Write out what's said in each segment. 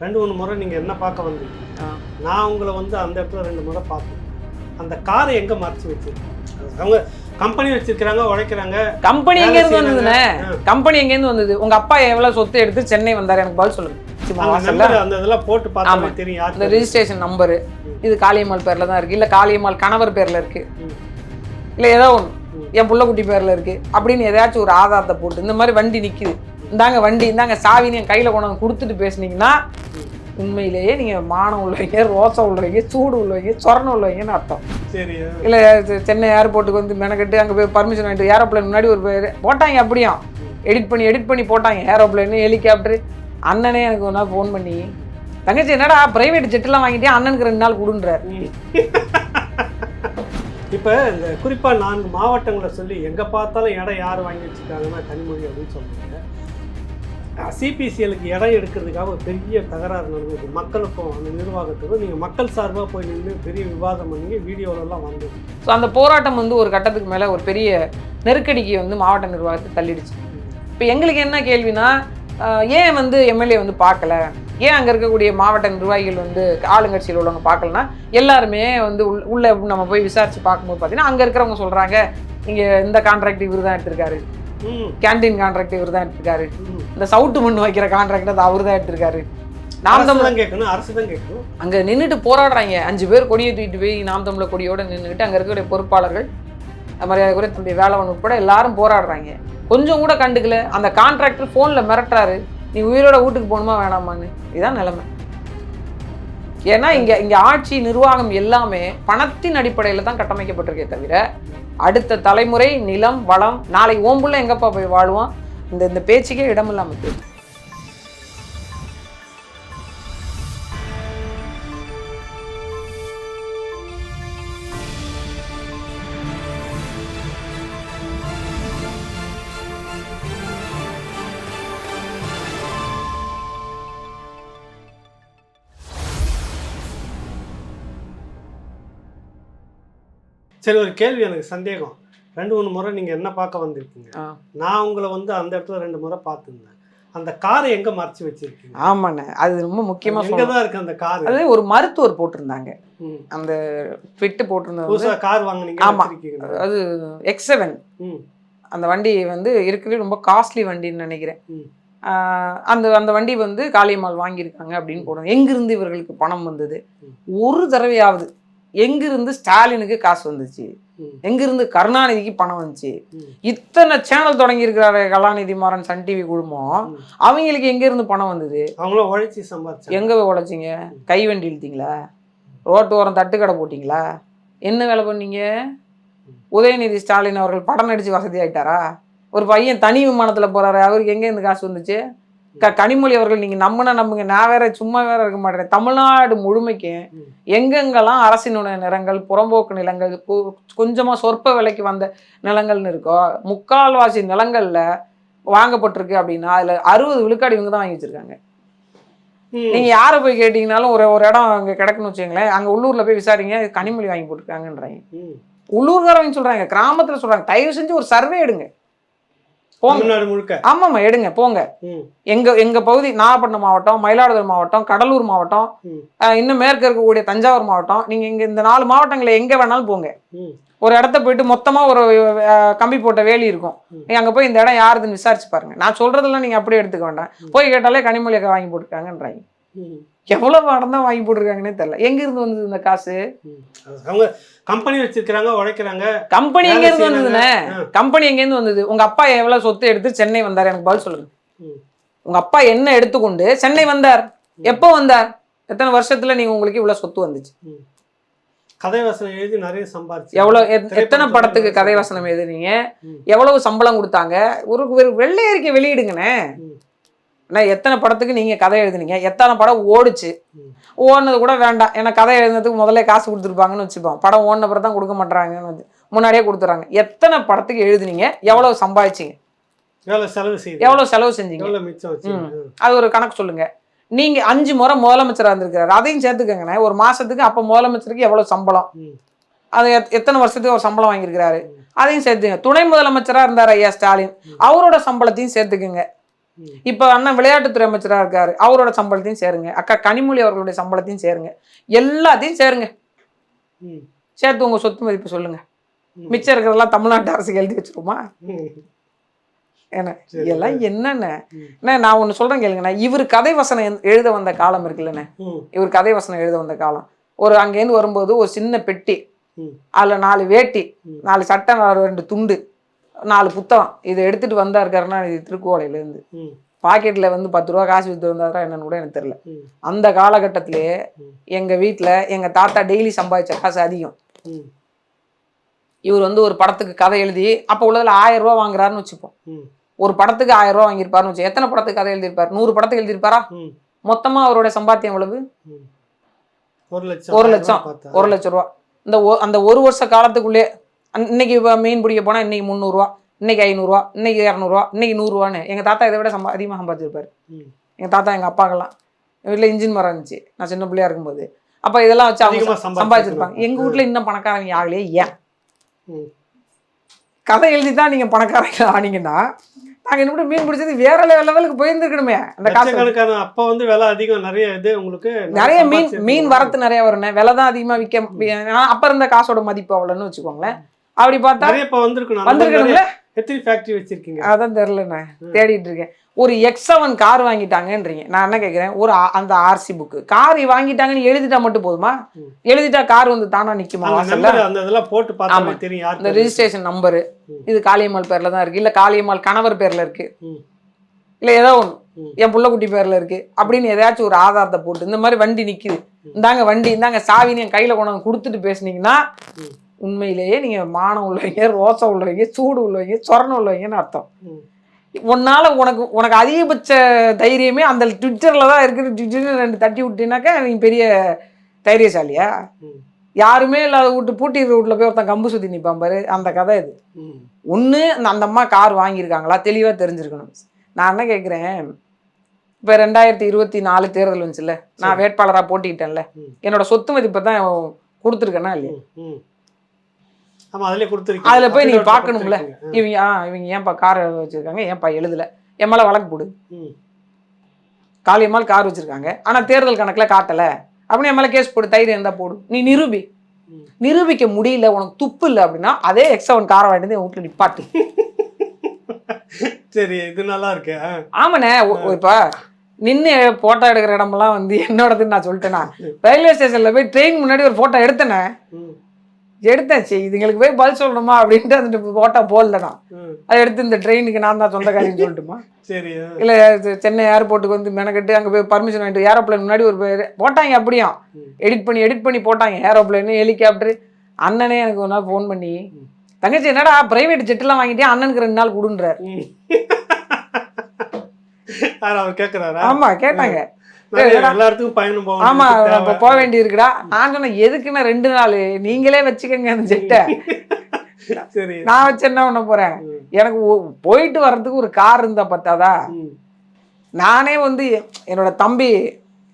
ரெண்டு மூணு முறை நீங்கள் என்ன பார்க்க வந்தீங்க. நான் உங்களை வந்து அந்த இடத்துல ரெண்டு முறை பார்த்தேன். அந்த காரை எங்கே மறைச்சு வச்சிருக்கீங்க? அவங்க கம்பெனி வச்சிருக்கிறாங்க உழைக்கிறாங்க. கம்பெனி எங்க இருந்து ஆ. கம்பெனி எங்க இருந்து வந்தது? உங்க அப்பா எவ்வளவு சொத்து எடுத்து சென்னை வந்தாரு? எனக்கு பதில் சொல்லுங்க. அந்த இதெல்லாம் போட்டு பார்த்தாலே ஆமா. தெரியும். இந்த ரெஜிஸ்ட்ரேஷன் நம்பரு இது காளியம்மாள் பேர்ல தான் இருக்கு. இல்ல காளியம்மாள் கணவர் பேர்ல இருக்கு. இல்ல ஏதோ ம். என் புள்ளக்குட்டி பேர்ல இருக்கு. அப்படின்னு ஏதாச்சும் ஒரு ஆதாரத்தை போட்டு இந்த மாதிரி வண்டி நிக்குது. இந்தாங்க வண்டி இந்தாங்க சாவின்னு என் கையில கொண்டு வந்து கொடுத்துட்டு பேசுனீங்கன்னா உண்மையிலேயே நீங்க மானம் உள்ளவங்க ரோசம் உள்ளவங்க சூடு உள்ளவங்க சொரணம் உள்ளவங்கன்னு அர்த்தம். சரி. இல்ல சென்னை ஏர்போர்ட்டுக்கு வந்து மெனக்கட்டு அங்க போய் பர்மிஷன் வாங்கிட்டு ஏரோப்ளேன் முன்னாடி ஒரு பேர் போட்டாங்க அப்படியும். எடிட் பண்ணி எடிட் பண்ணி போட்டாங்க. ஏரோப்ளேன் ஹெலிகாப்டர் அண்ணனே எனக்கு ஒரு நாள் ஃபோன் பண்ணி தங்கச்சி என்னடா பிரைவேட் ஜெட்லாம் வாங்கிட்டே அண்ணனுக்கு ரெண்டு நாள் கொடுன்றார். இப்போ இந்த குறிப்பாக நான்கு மாவட்டங்களை சொல்லி எங்கே பார்த்தாலும் இடம் யார் வாங்கி வச்சுருக்காங்கன்னா கனிமொழி அப்படின்னு சொல்லுவாங்க சிபிசிஎலுக்கு இடம் எடுக்கிறதுக்காக ஒரு பெரிய தகராறு நடந்தது. மக்களுக்கும் அந்த நிர்வாகத்துக்கும் நீங்கள் மக்கள் சார்பாக போய் நின்று பெரிய விவாதம் பண்ணி வீடியோலலாம் வந்தது. ஸோ அந்த போராட்டம் வந்து ஒரு கட்டத்துக்கு மேலே ஒரு பெரிய நெருக்கடிக்கு வந்து மாவட்ட நிர்வாகத்தை தள்ளிடுச்சு. இப்போ எங்களுக்கு என்ன கேள்வினா ஏன் வந்து எம்எல்ஏ வந்து பார்க்கல? ஏன் அங்கே இருக்கக்கூடிய மாவட்ட நிர்வாகிகள் வந்து ஆளுங்கட்சியில் உள்ளவங்க பார்க்கலனா எல்லாருமே வந்து உள் உள்ளே நம்ம போய் விசாரித்து பார்க்கும்போது பார்த்தீங்கன்னா அங்கே இருக்கிறவங்க சொல்கிறாங்க இங்கே இந்த கான்ட்ராக்ட் இவர் தான் எடுத்திருக்காரு. ம் கேண்டீன் கான்ட்ராக்ட் இவர் தான் எடுத்திருக்காரு. இந்த சவுட்டு மண் வைக்கிற கான்ட்ராக்ட் அது அவர் தான் எடுத்திருக்காரு. நாம் தமிழ் கேட்கணும் அரசு தான் கேட்கணும். அங்கே நின்றுட்டு போராடுறாங்க. அஞ்சு பேர் கொடியை தூக்கிட்டு போய் நாம் தமிழர் கொடியோட நின்றுட்டு அங்கே இருக்கக்கூடிய பொறுப்பாளர்கள் மரியாதை கூட தம்பி வேலவன் உட்பட எல்லாரும் போராடுறாங்க. கொஞ்சம் கூட கண்டுக்கல. அந்த கான்ட்ராக்டர் ஃபோனில் மிரட்டுறாரு. நீ உயிரோட வீட்டுக்கு போகணுமா வேணாமான்னு. இதுதான் நிலைமை. ஏன்னா இங்கே இங்கே ஆட்சி நிர்வாகம் எல்லாமே பணத்தின் அடிப்படையில் தான் கட்டமைக்கப்பட்டிருக்கே தவிர அடுத்த தலைமுறை நிலம் வளம் நாளை ஓம்புள்ள எங்கப்பா போய் வாழ்வோம் இந்த இந்த பேச்சுக்கே இடம் இல்லாமல் சரி ஒரு கேள்வி எனக்கு சந்தேகம். ரெண்டு மூணு முறை நீங்கள் என்ன பார்க்க வந்திருக்கீங்க. நான் உங்களை வந்து அந்த இடத்துல ரெண்டு முறை பார்த்துருந்தேன். அந்த காரை எங்கே மறைச்சு வச்சிருக்கீங்க? ஆமாண்ணே. அது ரொம்ப முக்கியமாக எங்கே தான் இருக்கு அந்த கார்? அது ஒரு மருத்துவர் போட்டிருந்தாங்க. அந்த ஃபிட்டு புதுசா கார் வாங்குனீங்க ஆமா. வச்சிருக்கீங்க அது எக்ஸ் செவன் அந்த வண்டி வந்து இருக்கிறது ரொம்ப காஸ்ட்லி வண்டின்னு நினைக்கிறேன். அந்த அந்த வண்டி வந்து காளியம்மாள் வாங்கியிருக்காங்க அப்படின்னு போடுறாங்க எங்கிருந்து இவர்களுக்கு பணம் வந்தது. ஒரு தடவையாவது. எங்கிருந்து ஸ்டாலினுக்கு காசு வந்துச்சு. எங்கிருந்து கருணாநிதிக்கு பணம் வந்துச்சு. இத்தனை சேனல் தொடங்கி இருக்கிறாரு கலாநிதி மாறன் சன் டிவி குழுமம். அவங்களுக்கு எங்க இருந்து பணம் வந்தது? அவங்களும் உழைச்சி சம்பாதிச்சாங்க. எங்க போய் உழைச்சிங்க? கை வண்டி இழுத்தீங்களா? ரோட்டு ஓரம் தட்டுக்கடை போட்டிங்களா? என்ன வேலை பண்ணீங்க? உதயநிதி ஸ்டாலின் அவர்கள் படம் நடிச்சு வசதி ஆயிட்டாரா ஒரு பையன் தனி விமானத்தில் போறாரு அவருக்கு எங்க இருந்து காசு வந்துச்சு? க கனிமொழி அவர்கள் நீங்க நம்பினா நம்புங்க நான் வேற சும்மா வேற இருக்க மாட்டேன் தமிழ்நாடு முழுமைக்கும். எங்கெங்கெல்லாம் அரசினுடைய நிலங்கள் புறம்போக்கு நிலங்கள் கு- கொஞ்சமா சொற்ப விலைக்கு வந்த நிலங்கள்னு இருக்கோ முக்கால்வாசி நிலங்கள்ல வாங்கப்பட்டிருக்கு அப்படின்னா அதுல அறுபது விழுக்காடு இவங்க தான் வாங்கி வச்சிருக்காங்க ம். நீங்க யாரை போய் கேட்டீங்கனாலும் ஒரு ஒரு இடம் அங்க கிடக்குன்னு வச்சுங்களேன் அங்க உள்ளூர்ல போய் விசாரிங்க கனிமொழி வாங்கி போட்டிருக்காங்கன்றாங்க. உள்ளூர்காரவங்க சொல்றாங்க கிராமத்துல சொல்றாங்க தயவு செஞ்சு ஒரு சர்வே எடுங்க போங்க. முழுக்க. ஆமாம்மா எடுங்க போங்க. எங்க எங்க பகுதி நாகப்பட்டினம் மாவட்டம் மயிலாடுதுறை மாவட்டம் கடலூர் மாவட்டம் இன்னும் மேற்கு இருக்கக்கூடிய தஞ்சாவூர் மாவட்டம். நீங்க இங்க இந்த நாலு மாவட்டங்களை எங்க வேணாலும் போங்க. ஒரு இடத்த போயிட்டு மொத்தமா ஒரு கம்பி போட்ட வேலி இருக்கும். நீங்க அங்க போய் இந்த இடம் யாருதுன்னு விசாரிச்சு பாருங்க. நான் சொல்றதெல்லாம் நீங்க அப்படியே எடுத்துக்க வேண்டாம். போய் கேட்டாலே கனிமொழி அக்கா வாங்கி போட்டிருக்காங்கன்றாங்க. எவ்வளவு படம் தான் வாங்கி போட்டிருக்காங்கன்னே தெரியல. எங்க இருந்து வந்தது இந்த காசு? கம்பெனி வச்சிருக்கிறாங்க உழைக்கிறாங்க. கம்பெனி எங்க இருந்து. வந்ததுண்ணே. கம்பெனி எங்க இருந்து வந்தது? உங்க அப்பா எவ்வளவு சொத்து எடுத்து சென்னை வந்தார்? எனக்கு பதில் சொல்லுங்க. உங்க அப்பா என்ன எடுத்துக்கொண்டு சென்னை வந்தார்? எப்போ வந்தார்? எத்தனை வருஷத்துல நீங்க உங்களுக்கு இவ்வளவு சொத்து வந்துச்சு. கதை வசனம் எழுதி நிறைய சம்பாரிச்சு. எவ்வளவு எத்- எத்தனை படத்துக்கு கதை வசனம் எழுதுனீங்க. எவ்வளவு சம்பளம் கொடுத்தாங்க? ஒரு ஒரு வெள்ளை அறிக்கை வெளியிடுங்கண்ணே அண்ணா எத்தனை படத்துக்கு நீங்க கதை எழுதுனீங்க? எத்தனை படம் ஓடுச்சு. ஓடுனது கூட வேண்டாம். ஏன்னா கதை எழுதுனதுக்கு முதல்ல காசு கொடுத்துருப்பாங்கன்னு வச்சுப்போம். படம் ஓடின பிறகு தான் கொடுக்க மாட்டாங்கன்னு வந்து முன்னாடியே கொடுத்துறாங்க. எத்தனை படத்துக்கு எழுதுனீங்க? எவ்வளவு சம்பாதிச்சீங்க? எவ்வளவு செலவு செய்யுது எவ்வளவு செலவு செஞ்சீங்க? அது ஒரு கணக்கு சொல்லுங்க. நீங்க அஞ்சு முறை முதலமைச்சரா இருந்திருக்காரு அதையும் சேர்த்துக்கங்கண்ணே ஒரு மாசத்துக்கு அப்ப முதலமைச்சருக்கு எவ்வளவு சம்பளம். அது எத்- எத்தனை வருஷத்துக்கு ஒரு சம்பளம் வாங்கியிருக்கிறாரு? அதையும் சேர்த்துங்க துணை முதலமைச்சரா இருந்தார் ஐயா ஸ்டாலின். அவரோட சம்பளத்தையும் சேர்த்துக்குங்க. இப்போ அண்ணன் விளையாட்டுத்துறை அமைச்சராக இருக்காரு. அவரோட சம்பளத்தையும் சேருங்க. அக்கா கனிமொழி அவர்களுடைய சம்பளத்தையும் சேருங்க. எல்லாத்தையும் சேருங்க. சேர்த்து உங்க சொத்து மதிப்பு சொல்லுங்க. மிச்சம் இருக்கிறதெல்லாம் தமிழ்நாட்டு அரசுக்கு எழுதி வச்சிருமா சரி. இதெல்லாம் என்னென்ன? நான் ஒன்று சொல்றேன் கேளுங்கண்ணா இவர் கதை வசனம் எழு- எழுத வந்த காலம் இருக்குல்லண்ணே. இவர் கதை வசனம் எழுத வந்த காலம். ஒரு அங்கேருந்து வரும்போது ஒரு சின்ன பெட்டி. அதில் நாலு வேட்டி. நாலு சட்டை ரெண்டு துண்டு. நாலு புத்தகம் இதை எடுத்துட்டு வந்தார் கருணாநிதி திருக்கோலையிலேருந்து. பாக்கெட்டில் வந்து பத்து ரூபா காசு வித்து வந்தாரா என்னன்னு கூட எனக்கு தெரியல ம். அந்த காலகட்டத்திலே. எங்கள் வீட்டில் எங்கள் தாத்தா டெய்லி சம்பாதிச்ச காசு அதிகம். இவர் வந்து ஒரு படத்துக்கு கதை எழுதி அப்போ உள்ளதில் ஆயிரம் ரூபா வாங்குறாருன்னு வச்சுப்போம். ஒரு படத்துக்கு ஆயிரம் ரூபா வாங்கியிருப்பாருன்னு வச்சு எத்தனை படத்துக்கு கதை எழுதியிருப்பார் நூறு படத்துக்கு எழுதியிருப்பாரா. மொத்தமாக அவரோட சம்பாத்தியம் எவ்வளவு. ஒரு லட்சம் ஒரு லட்சம். ஒரு லட்ச ரூபா இந்த அந்த ஒரு வருஷ காலத்துக்குள்ளே இன்னைக்கு இப்ப மீன் பிடிக்க போனால் இன்னைக்கு முந்நூறுரூவா இன்னைக்கு ஐநூறுரூவா இன்னைக்கு இரநூறுவா இன்னைக்கு நூறுரூவான்னு எங்கள் தாத்தா இதை விட சம்பா அதிகமாக சம்பாதிச்சிருப்பாரு. எங்கள் தாத்தா எங்கள் அப்பாக்கெல்லாம். வீட்டில் இன்ஜின் மரம் இருந்துச்சு. நான் சின்ன பிள்ளையா இருக்கும்போது. அப்போ இதெல்லாம் வச்சு அவங்க சம்பாதிச்சிருப்பாங்க. எங்கள் வீட்டில் இன்னும் பணக்காரங்க ஆகலையே ஏன். கதை எழுதி தான் நீங்கள் பணக்காரங்க ஆனீங்கன்னா நாங்கள் இன்னும் மீன் பிடிச்சது வேற லெவலுக்கு போயிருந்துருக்கணுமே அந்த காசு. அப்ப வந்து விலை அதிகம். நிறைய இது உங்களுக்கு நிறைய மீன் மீன் வரத்து நிறைய வரும்ண்ணே விலை தான் அதிகமாக விற்க அப்ப இருந்த காசோட மதிப்பு அவ்வளோன்னு வச்சுக்கோங்களேன். அப்படி பார்த்தா இப்ப வந்திருக்கணும். வந்திருக்கணும்ல? எத்தனை ஃபேக்டரி வச்சிருக்கீங்க. அதான் தெரிலண்ணே தேடிட்டு இருக்கேன் ஒரு எக்ஸ் செவன் கார் வாங்கிட்டாங்கன்றீங்க. நான் என்ன கேட்குறேன் ஒரு அந்த ஆர்சி புக்கு கார் வாங்கிட்டாங்கன்னு எழுதிட்டா மட்டும் போதுமா. எழுதிட்டா கார் வந்து தானா நிக்குமா அந்த வாசல்ல? அந்த இதெல்லாம் போட்டு. தெரியும் இந்த ரெஜிஸ்ட்ரேஷன் நம்பரு. இது காளியம்மாள் பேர்ல தான் இருக்கு. இல்ல காளியம்மாள் கணவர் பேர்ல இருக்கு. ம். இல்ல ஏதோ ஒன்று. என் புள்ளக்குட்டி பேர்ல இருக்கு. அப்படின்னு ஏதாச்சும் ஒரு ஆதாரத்தை போட்டு இந்த மாதிரி வண்டி நிக்குது. இந்தாங்க வண்டி இந்தாங்க சாவின்னு என் கையில கொண்டு வந்து கொடுத்துட்டு பேசுனீங்கன்னா. உண்மையிலேயே நீங்க மானம் உள்ளவங்க ரோசம் உள்ளவங்க சூடு உள்ளவங்க சொரணம் உள்ளவங்கன்னு அர்த்தம். உன்னால உனக்கு உனக்கு அதிகபட்ச தைரியமே அந்த ட்விட்டர்ல தான் இருக்குது. ட்விட்டர் ரெண்டு தட்டி விட்டீனாக்கா நீ பெரிய தைரியசாலியா. யாருமே இல்லாத வீட்டு பூட்டி வீட்டில் போய் ஒருத்தன் கம்பு சுற்றி நிற்பான் பாரு அந்த கதை இது. ஒன்று அந்த அந்த அம்மா கார் வாங்கியிருக்காங்களா? தெளிவாக தெரிஞ்சிருக்கணும். நான் என்ன கேட்குறேன் இப்போ ரெண்டாயிரத்தி இருபத்தி நாலு தேர்தல் வந்துச்சுல்ல? நான் வேட்பாளராக போட்டிக்கிட்டேன்ல. என்னோட சொத்து மதிப்பை தான் கொடுத்துருக்கேனா இல்லையா. ஆமா அதில் போய் நீ affidavit பார்க்கணும்ல. கொடுத்திருக்கீங்க. இவங்க ஆ இவங்க ஏன்ப்பா கார் வச்சுருக்காங்க? ஏன்ப்பா எழுதலை? என் மேலே வழக்கு போடு. காளியம்மாள் கார் வச்சுருக்காங்க. ஆனால் தேர்தல் கணக்கில் காட்டலை. அப்படின்னு என் மேலே கேஸ் போடு தைரியம் இருந்தால் போடு. நீ நிரூபி. நிரூபிக்க முடியல உனக்கு துப்பு இல்லை அப்படின்னா அதே எக்ஸவன் காரை வாங்கிட்டு என் வீட்டில் நிப்பாட்டு. சரி இது நல்லா இருக்கு. ஆமாண்ணே இப்ப நின்று போட்டோ எடுக்கிற இடமெல்லாம் வந்து என்னோடதுன்னு நான் சொல்லிட்டேனா. ரயில்வே ஸ்டேஷன்ல போய் ட்ரெயின் முன்னாடி ஒரு போட்டோ எடுத்தேனே. சரி இதுங்களுக்கு போய் பதில் சொல்லணுமா அப்படின்ட்டு அந்த போட்டோ போடல நான் ம். அதை எடுத்து இந்த ட்ரெயினுக்கு நான் தான் சொந்தக்காரின்னு சொல்லட்டுமா? சரி. இல்லை சென்னை ஏர்போர்ட்டுக்கு வந்து மெனக்கட்டு அங்கே போய் பர்மிஷன் வாங்கிட்டு ஏரோப்ளேன் முன்னாடி ஒரு போட்டாங்க அப்படியும். எடிட் பண்ணி எடிட் பண்ணி போட்டாங்க. ஏரோப்ளேனு ஹெலிகாப்டர் அண்ணனே எனக்கு ஒரு நாள் ஃபோன் பண்ணி தங்கச்சி என்னடா பிரைவேட் ஜெட்டெல்லாம் வாங்கிட்டே அண்ணனுக்கு ரெண்டு நாள் கொடுன்றார். அவர் ஆமா கேட்டாங்க. பயணம் ஆமா தேவை. போக வேண்டி இருக்குடா நான் சொன்னேன் எதுக்குன்னா ரெண்டு நாள்? நீங்களே வச்சுக்கோங்க அந்த ஜெட்டை. சரி. நான் வச்சு என்ன பண்ண போறேன். எனக்கு போயிட்டு வர்றதுக்கு ஒரு கார் இருந்தா பத்தாதா. நானே வந்து என்னோட தம்பி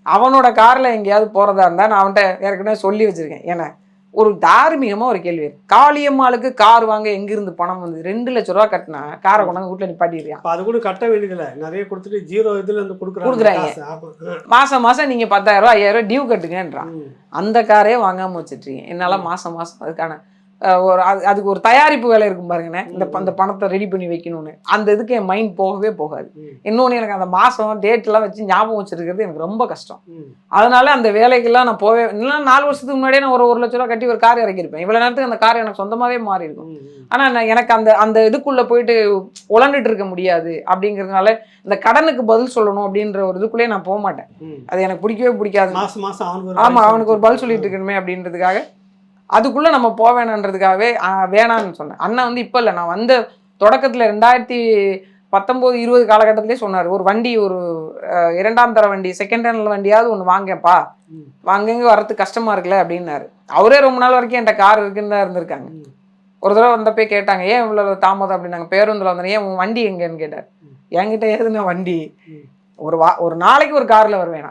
அவனோட கார்ல எங்கேயாவது போறதா இருந்தா நான் அவன்கிட்ட ஏற்கனவே சொல்லி வச்சிருக்கேன். ஏன்னா ஒரு தார்மீகமா ஒரு கேள்வி காளியம்மாளுக்கு கார் வாங்க எங்கிருந்து பணம் வந்து ரெண்டு லட்ச ரூபா கட்டினா காரை கொண்டாந்து வீட்டுல நிப்பாட்டிடுறியான் அப்ப அது கூட கட்ட வேண்டியதில்ல நிறைய கொடுத்துட்டு ஜீரோ இதுல இருந்து கொடுக்குறாங்க கொடுக்குறாங்க. காசு. ஆமா. ஆ. மாசம் மாசம் நீங்க பத்தாயிரம் ரூபா ஐயாயிரம் ரூபா டியூ கட்டுங்கன்றான். அந்த காரே வாங்காம வச்சிட்ருக்கீங்க என்னால மாசம் மாசம் அதுக்கான ஒரு அது- அதுக்கு ஒரு தயாரிப்பு வேலை இருக்கும் பாருங்கண்ணே இந்த அந்த பணத்தை ரெடி பண்ணி வைக்கணும்னு அந்த இதுக்கு என் மைண்ட் போகவே போகாது. இன்னொன்று எனக்கு அந்த மாசம் டேட் எல்லாம் வச்சு ஞாபகம் வச்சிருக்கிறது எனக்கு ரொம்ப கஷ்டம். அதனால அந்த வேலைக்கெல்லாம் நான் போவே இல்லைன்னா நாலு வருஷத்துக்கு முன்னாடியே நான் ஒரு ஒரு லட்ச ரூபா கட்டி ஒரு கார் இறக்கியிருப்பேன் இவ்வளவு நேரத்துக்கு அந்த கார் எனக்கு சொந்தமாவே மாறி இருக்கும் ம். ம். ஆனா நான் எனக்கு அந்த அந்த இதுக்குள்ள போயிட்டு உழண்டுட்டு இருக்க முடியாது அப்படிங்கிறதுனால இந்த கடனுக்கு பதில் சொல்லணும் அப்படின்ற ஒரு இதுக்குள்ளேயே நான் போக மாட்டேன். அது எனக்கு பிடிக்கவே பிடிக்காது மாசம் மாசம் அவனுக்கு ஒரு ஆமா பைசா அவனுக்கு ஒரு பதில் சொல்லிட்டு இருக்கணுமே அப்படின்றதுக்காக அதுக்குள்ள நம்ம போக வேணான்றதுக்காகவே வேணான்னு சொன்னேன். அண்ணன் வந்து இப்ப இல்ல. நான் வந்த தொடக்கத்துல ரெண்டாயிரத்தி பத்தொம்போது இருபது காலகட்டத்திலே சொன்னார் ஒரு வண்டி ஒரு இரண்டாம் தர வண்டி செகண்ட் ஹேண்ட்ல வண்டியாவது ஒன்று வாங்கப்பா. ம். வாங்கங்க வரதுக்கு கஷ்டமா இருக்குல்ல அப்படின்னாரு. அவரே ரொம்ப நாள் வரைக்கும் என்கிட்ட கார் இருக்குன்னு தான் இருந்திருக்காங்க. ஒரு தடவை வந்தப்பே கேட்டாங்க ஏன் இவ்வளவு தாமதம்? அப்படின்னாங்க. பேருந்துல வந்தேன். ஏன் உன் வண்டி எங்கன்னு? கேட்டார். என்கிட்ட ஏதுண்ணா வண்டி. ஒரு வா ஒரு நாளைக்கு ஒரு கார்ல வருவேன்.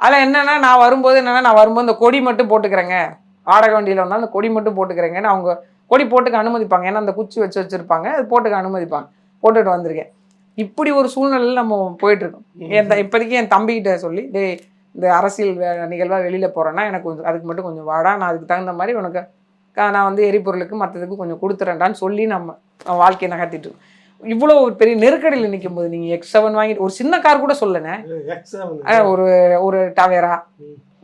அதில் என்னன்னா நான் வரும்போது என்னன்னா நான் வரும்போது இந்த கொடி மட்டும் போட்டுக்கிறேங்க. வாடகை வண்டியில் வந்தால் அந்த கொடி மட்டும் போட்டுக்கிறேங்கன்னு அவங்க கொடி போட்டுக்க அனுமதிப்பாங்க. ஏன்னா அந்த குச்சி வச்சு வச்சிருப்பாங்க. அது போட்டுக்க அனுமதிப்பாங்க. போட்டுட்டு வந்திருக்கேன். இப்படி ஒரு சூழ்நிலையில் நம்ம போயிட்டு இருக்கோம் என் த- இப்போதைக்கு என் தம்பிகிட்ட சொல்லி டேய் இந்த அரசியல் வே- நிகழ்வா வெளியில போறேன்னா எனக்கு கொஞ்சம் அதுக்கு மட்டும் கொஞ்சம் வாடா. நான் அதுக்கு தகுந்த மாதிரி உனக்கு நான் வந்து எரிபொருளுக்கு மற்றதுக்கு கொஞ்சம் கொடுத்துறேன்டான்னு சொல்லி நம்ம வாழ்க்கையை நகர்த்திட்டு இருக்கோம். இவ்வளோ ஒரு பெரிய நெருக்கடியில் நிற்கும் போது நீங்கள் எக்ஸ் செவன் வாங்கிட்டு ஒரு சின்ன கார் கூட அஹ் ஒரு ஒரு டவேரா.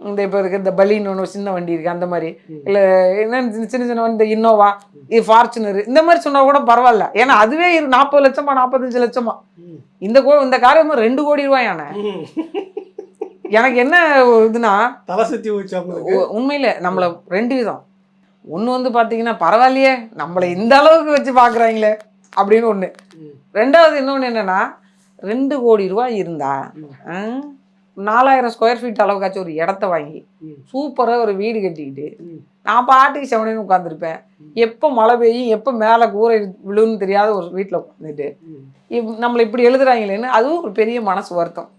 இந்த இப்போ இருக்க இந்த பலின்னு ஒன்று சின்ன வண்டி இருக்கு அந்த மாதிரி. இல்லை என்ன சின்ன சின்ன வண்டி, இந்த இன்னோவா இது ஃபார்ச்சுனர் இந்த மாதிரி சொன்னா கூட பரவாயில்ல ஏன்னா அதுவே இரு நாற்பது லட்சமா நாற்பத்தஞ்சு லட்சமா. இந்த கோ இந்த கார் வந்து ரெண்டு கோடி ரூபாயானே. எனக்கு என்ன இதுனா தலை உ- உண்மையில நம்மள ரெண்டு விதம் ஒன்று வந்து பார்த்தீங்கன்னா பரவாயில்லையே நம்மளை இந்த அளவுக்கு வச்சு பார்க்குறாங்களே அப்படின்னு ஒன்று. ரெண்டாவது இன்னொன்று என்னன்னா ரெண்டு கோடி ரூபாய் இருந்தா நாலாயிரம் ஸ்கொயர் ஃபீட் அளவுக்காச்சும் ஒரு இடத்த வாங்கி. சூப்பராக ஒரு வீடு கட்டிக்கிட்டு. நான் பாட்டுக்கு செவனேன்னு உட்காந்துருப்பேன் எப்போ மழை பெய்யும் எப்போ மேலே கூரை விழுன்னு தெரியாத ஒரு வீட்டில் உட்காந்துட்டு. இப் நம்மளை இப்படி எழுதுறாங்களேன்னு அதுவும் ஒரு பெரிய மனசு வருத்தம்.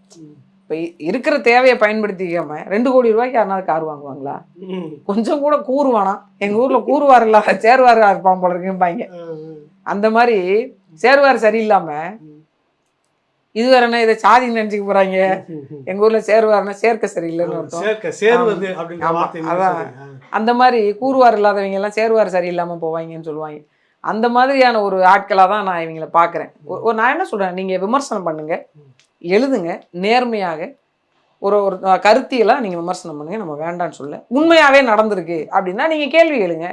இப்போ இருக்கிற தேவையை பயன்படுத்திக்காம ரெண்டு கோடி ரூபாய்க்கு யாருனாவது கார் வாங்குவாங்களா. கொஞ்சம் கூட கூறு வேணாம் எங்கள் ஊரில் கூறுவார் இல்லாத சேருவார் இருப்பான் போல இருக்கும்பாங்க. அந்த மாதிரி சேருவார் சரியில்லாமல். இது வேற என்ன இதை சாதி நினைச்சுக்க போறாங்க. எங்க ஊர்ல சேருவாருன்னா சேர்க்க சரியில்லைன்னு அர்த்தம். அதான். அந்த மாதிரி கூறுவார் இல்லாதவங்க எல்லாம் சேருவார் சரியில்லாம போவாங்கன்னு சொல்லுவாங்க. அந்த மாதிரியான ஒரு ஆட்களா தான் நான் இவங்கள ஒரு நான் என்ன சொல்றேன்? நீங்க விமர்சனம் பண்ணுங்க. எழுதுங்க. நேர்மையாக ஒரு ஒரு கருத்தியெல்லாம் நீங்க விமர்சனம் பண்ணுங்க. நம்ம வேண்டாம்னு சொல்ல. உண்மையாவே நடந்திருக்கு அப்படின்னா நீங்க கேள்வி கேளுங்க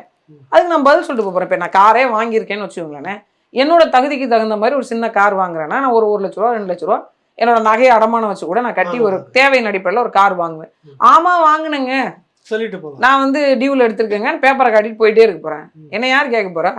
அதுக்கு நான் பதில் சொல்லிட்டு போறேன் இப்போ நான் காரே வாங்கியிருக்கேன்னு வச்சுக்கோங்களேன். என்னோட தகுதிக்கு தகுந்த மாதிரி ஒரு சின்ன கார் வாங்குறேன்னா நான் ஒரு ஒரு லட்ச ரூபா ரெண்டு லட்ச ரூபா என்னோட நகையை அடமானம் வச்சு கூட நான் கட்டி ஒரு தேவையின் அடிப்படையில் ஒரு கார் வாங்குவேன். ஆமா வாங்கினேங்க. சொல்லிட்டு போகலாம் நான் வந்து டியூவில் எடுத்திருக்கேங்க பேப்பரை காட்டிட்டு போயிட்டே இருக்க போறேன். என்ன யார் கேட்க போறா?